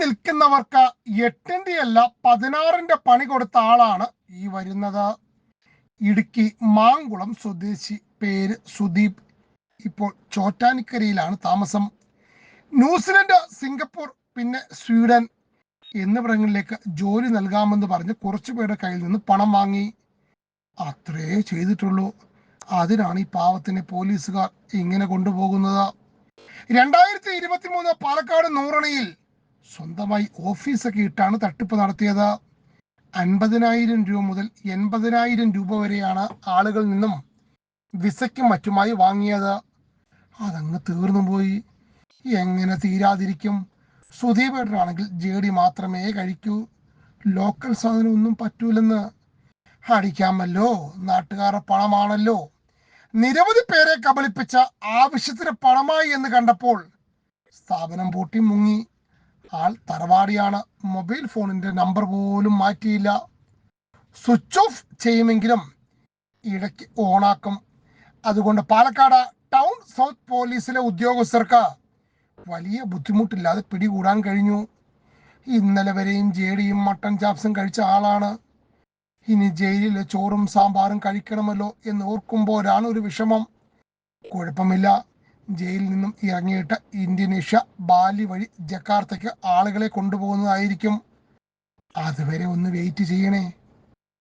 നിൽക്കുന്നവർക്ക് എട്ടിന്റെ അല്ല പതിനാറിന്റെ പണി കൊടുത്ത ആളാണ് ഈ വരുന്നത്. ഇടുക്കി മാങ്കുളം സ്വദേശി പേര് സുദീപ്. ഇപ്പോൾ ചോറ്റാനിക്കരയിലാണ് താമസം. ന്യൂസിലൻഡ് സിംഗപ്പൂർ പിന്നെ സ്വീഡൻ എന്നിവിടങ്ങളിലേക്ക് ജോലി നൽകാമെന്ന് പറഞ്ഞ് കുറച്ചു പേരുടെ കയ്യിൽ നിന്ന് പണം വാങ്ങി. അത്രേ ചെയ്തിട്ടുള്ളൂ. അതിനാണ് ഈ പാവത്തിനെ പോലീസുകാർ ഇങ്ങനെ കൊണ്ടുപോകുന്നത്. രണ്ടായിരത്തി ഇരുപത്തി മൂന്ന് പാലക്കാട് നൂറണിയിൽ സ്വന്തമായി ഓഫീസൊക്കെ ഇട്ടാണ് തട്ടിപ്പ് നടത്തിയത്. അൻപതിനായിരം രൂപ മുതൽ എൺപതിനായിരം രൂപ വരെയാണ് ആളുകളിൽ നിന്നും വിസയ്ക്കും മറ്റുമായി വാങ്ങിയത്. അതങ്ങ് തീർന്നു പോയി. എങ്ങനെ തീരാതിരിക്കും? സുധീപേട്ടനാണെങ്കിൽ ജെ ഡി മാത്രമേ കഴിക്കൂ. ലോക്കൽ സാധനം ഒന്നും പറ്റൂലെന്ന്. അടിക്കാമല്ലോ. നാട്ടുകാരുടെ പണമാണല്ലോ. നിരവധി പേരെ കബളിപ്പിച്ച ആവശ്യത്തിന് പണമായി എന്ന് കണ്ടപ്പോൾ സ്ഥാപനം പൂട്ടി മുങ്ങി. ആൾ തറവാടിയാണ്. മൊബൈൽ ഫോണിന്റെ നമ്പർ പോലും മാറ്റിയില്ല. സ്വിച്ച് ഓഫ് ചെയ്യുമെങ്കിലും ഇടയ്ക്ക് ഓണാക്കും. അതുകൊണ്ട് പാലക്കാട് ടൗൺ സൗത്ത് പോലീസിലെ ഉദ്യോഗസ്ഥർക്ക് വലിയ ബുദ്ധിമുട്ടില്ലാതെ പിടികൂടാൻ കഴിഞ്ഞു. ഇന്നലെ വരെയും ജേടിയും മട്ടൻ ചാപ്സും കഴിച്ച ആളാണ്. ഇനി ജയിലിലെ ചോറും സാമ്പാറും കഴിക്കണമല്ലോ എന്ന് ഓർക്കുമ്പോഴാണ് ഒരു വിഷമം. കുഴപ്പമില്ല. ജയിലിൽ നിന്നും ഇറങ്ങിയിട്ട് ഇന്തോനേഷ്യ ബാലി വഴി ജക്കാർത്തയ്ക്ക് ആളുകളെ കൊണ്ടുപോകുന്നതായിരിക്കും. അതുവരെ ഒന്ന് വെയിറ്റ് ചെയ്യണേ.